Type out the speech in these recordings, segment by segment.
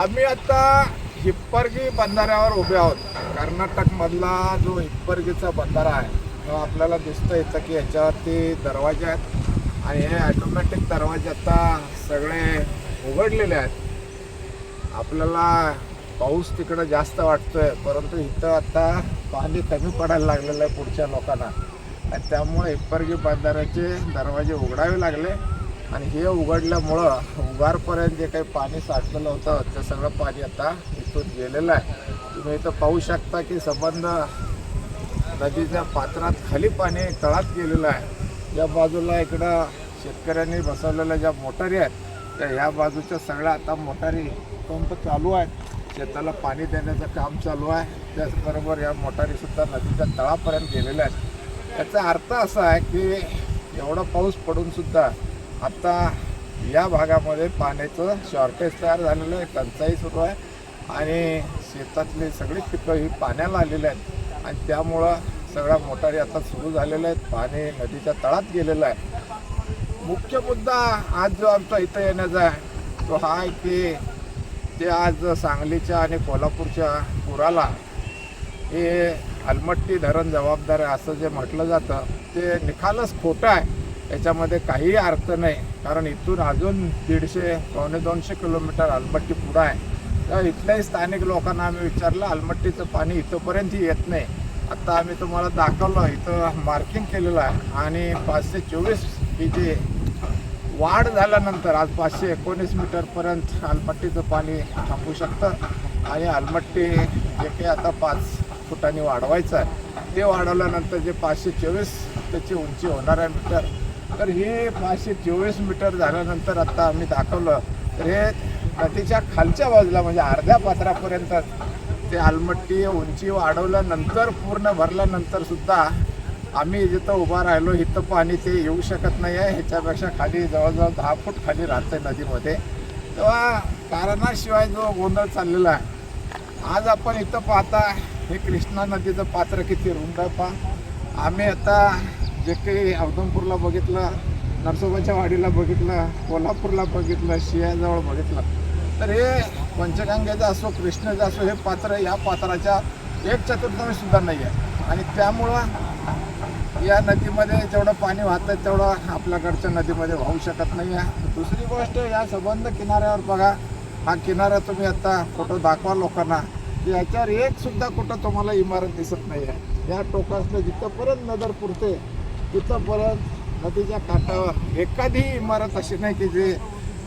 आम्ही आता हिप्परगी बंधाऱ्यावर उभे आहोत. कर्नाटक मधला जो हिप्परगीचा बंधारा आहे तो आपल्याला दिसतं येतं की याच्यावरती दरवाजे आहेत. आणि हे ॲटोमॅटिक दरवाजे आता सगळे उघडलेले आहेत. आपल्याला पाऊस तिकडं जास्त वाटतोय परंतु इथं आता पाणी कमी पडायला लागलेलं आहे पुढच्या लोकांना. आणि त्यामुळे हिप्परगी बंधाऱ्याचे दरवाजे उघडावे लागले. आणि हे उघडल्यामुळं उगारपर्यंत जे काही पाणी साठलेलं होतं ते सगळं पाणी आता इथून गेलेलं आहे. तुम्ही इथं पाहू शकता की संबंध नदीच्या पात्रात खाली पाणी तळात गेलेलं आहे. या बाजूला इकडं शेतकऱ्यांनी बसवलेल्या ज्या मोटारी आहेत त्या ह्या बाजूच्या सगळ्या आता मोटारी पंप चालू आहेत. शेताला पाणी देण्याचं काम चालू आहे. त्याचबरोबर या मोटारीसुद्धा नदीच्या तळापर्यंत गेलेल्या आहेत. याचा अर्थ असा आहे की एवढा पाऊस पडूनसुद्धा आता या भागामध्ये पाण्याचं शॉर्टेज तयार झालेलं आहे टंचाई सुरू आहे आणि शेतातली सगळी पिकं ही पाण्याला आलेली आहेत. आणि त्यामुळं सगळ्या मोटारी आता सुरू झालेल्या आहेत पाणी नदीच्या तळात गेलेलं आहे. मुख्य मुद्दा आज जो आमचा इथं येण्याचा आहे तो हा आहे की ते आज सांगलीच्या आणि कोल्हापूरच्या पुराला हे अलमट्टी धरण जबाबदार आहे असं जे म्हटलं जातं ते निखालच खोटं आहे. याच्यामध्ये काहीही अर्थ नाही. कारण इथून अजून दीडशे पावणे दोनशे किलोमीटर अलमट्टी पुढं आहे. तर इथल्याही स्थानिक लोकांना आम्ही विचारलं अलमट्टीचं पाणी इथंपर्यंतही येत नाही. आत्ता आम्ही तुम्हाला दाखवलं इथं मार्किंग केलेलं आहे. आणि पाचशे चोवीस ही जी वाढ झाल्यानंतर आज पाचशे एकोणीस मीटरपर्यंत अलमट्टीचं पाणी थांबू शकतं. आणि अलमट्टी जे काही आता पाच फुटांनी वाढवायचं आहे ते वाढवल्यानंतर जे पाचशे चोवीस त्याची उंची होणार आहे मीटर तर हे पाचशे चोवीस मीटर झाल्यानंतर आत्ता आम्ही दाखवलं. तर हे नदीच्या खालच्या बाजूला म्हणजे अर्ध्या पात्रापर्यंत ते आलमट्टी उंची वाढवल्यानंतर पूर्ण भरल्यानंतर सुद्धा आम्ही जिथं उभा राहिलो इथं पाणी ते येऊ शकत नाही आहे ह्याच्यापेक्षा खाली जवळजवळ दहा फूट खाली राहतं आहे नदीमध्ये. तेव्हा कारणाशिवाय जो गोंधळ चाललेला आहे आज आपण इथं पाहता हे कृष्णा नदीचं पात्र किती रुंद आहे पहा. आम्ही आता जे काही औदमपूरला बघितलं नरसोबाच्या वाडीला बघितलं कोल्हापूरला बघितलं शियाजवळ बघितलं तर हे पंचगंगेचं असो कृष्णाचं असो हे पात्र या पात्राच्या एक चतुर्थांश सुद्धा नाही आहे आणि त्यामुळं या नदीमध्ये जेवढं पाणी वाहतं तेवढं आपल्याकडच्या नदीमध्ये वाहू शकत नाही आहे दुसरी गोष्ट या संबंध किनाऱ्यावर बघा. हा किनारा तुम्ही आता फोटो दाखवा लोकांना. याच्यावर एक सुद्धा कुठं तुम्हाला इमारत दिसत नाही आहे या टोकासनं जिथंपर्यंत नजर पुरते तिथंपर्यंत नदीच्या काठावर एखादी इमारत अशी नाही की जे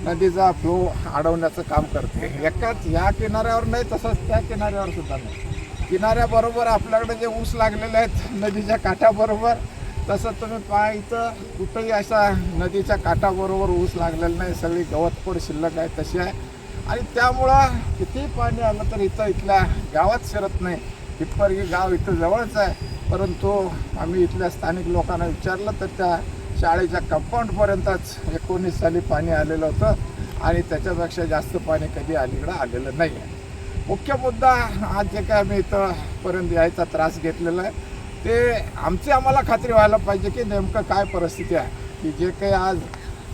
नदीचा फ्लो अडवण्याचं काम करते. एकाच या किनाऱ्यावर नाही तसंच त्या किनाऱ्यावर सुद्धा नाही. किनाऱ्याबरोबर आपल्याकडे जे ऊस लागलेले आहेत नदीच्या काठाबरोबर तसं तुम्ही पहा इथं कुठंही असा नदीच्या काठाबरोबर ऊस लागलेला नाही सगळी गवतपोड शिल्लक आहे तशी आहे. आणि त्यामुळं कितीही पाणी आलं तर इथं इथल्या गावात शिरत नाही. हिप्परगी गाव इथं जवळच आहे. परंतु आम्ही इथल्या स्थानिक लोकांना विचारलं तर त्या शाळेच्या कंपाऊंडपर्यंतच एकोणीस साली पाणी आलेलं होतं आणि त्याच्यापेक्षा जास्त पाणी कधी अलीकडं आलेलं नाही आहे. मुख्य मुद्दा आज जे काय आम्ही इथंपर्यंत यायचा त्रास घेतलेला आहे ते आमची आम्हाला खात्री व्हायला पाहिजे की नेमकं काय परिस्थिती आहे. की जे काही आज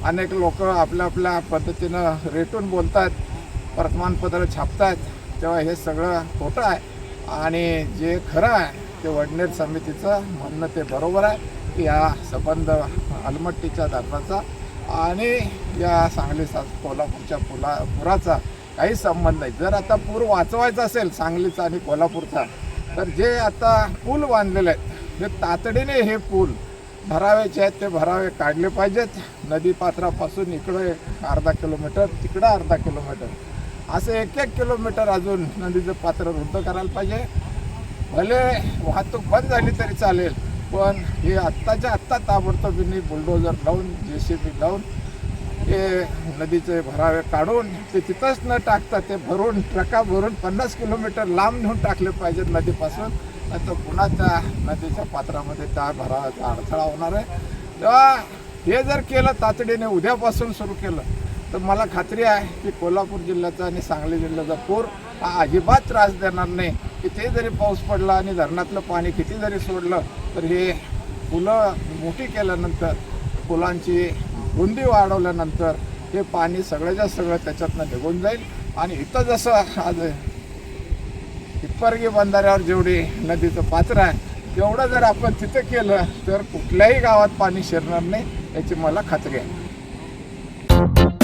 अनेक लोक आपल्या आपल्या पद्धतीनं रेटून बोलत आहेत वर्तमानपत्र आहेत तेव्हा हे सगळं खोटं आहे. आणि जे खरं आहे ते वडनेर समितीचं म्हणणं ते बरोबर आहे की या संबंध अलमट्टीच्या धरणाचा आणि या सांगली सा कोल्हापूरच्या पुला पुराचा काही संबंध नाही जर आता पूर वाचवायचा असेल सांगलीचा आणि कोल्हापूरचा तर जे आता पूल बांधलेले आहेत हे तातडीने हे पूल भरावेचे आहेत ते भरावे काढले पाहिजेत. नदीपात्रापासून इकडे अर्धा किलोमीटर तिकडं अर्धा किलोमीटर. असं एक एक किलोमीटर अजून नदीचं पात्र रुद्ध करायला पाहिजे. भले वाहतूक बंद झाली तरी चालेल पण हे आत्ताच्या आत्ता ताबडतोबीने बुलडोजर लावून जे सी बी लावून हे नदीचे भरावे काढून ते तिथंच न टाकता ते भरून ट्रका भरून पन्नास किलोमीटर लांब नेऊन टाकले पाहिजेत नदीपासून. नाही तर पुन्हा त्या नदीच्या पात्रामध्ये त्या भरावाचा अडथळा होणार आहे. तेव्हा हे जर केलं तातडीने उद्यापासून सुरू केलं तर मला खात्री आहे की कोल्हापूर जिल्ह्याचा आणि सांगली जिल्ह्याचा पूर हा अजिबात त्रास देणार नाही. किती जरी पाऊस पडला आणि धरणातलं पाणी किती जरी सोडलं तर हे फुलं मोठी केल्यानंतर फुलांची रुंदी वाढवल्यानंतर हे पाणी सगळ्याच्या सगळं त्याच्यातनं निघून जाईल. आणि इथं जसं आज हिप्परगी बंधाऱ्यावर जेवढी नदीचं पात्र आहे तेवढं जर आपण तिथं केलं तर कुठल्याही गावात पाणी शिरणार नाही याची मला खात्री आहे.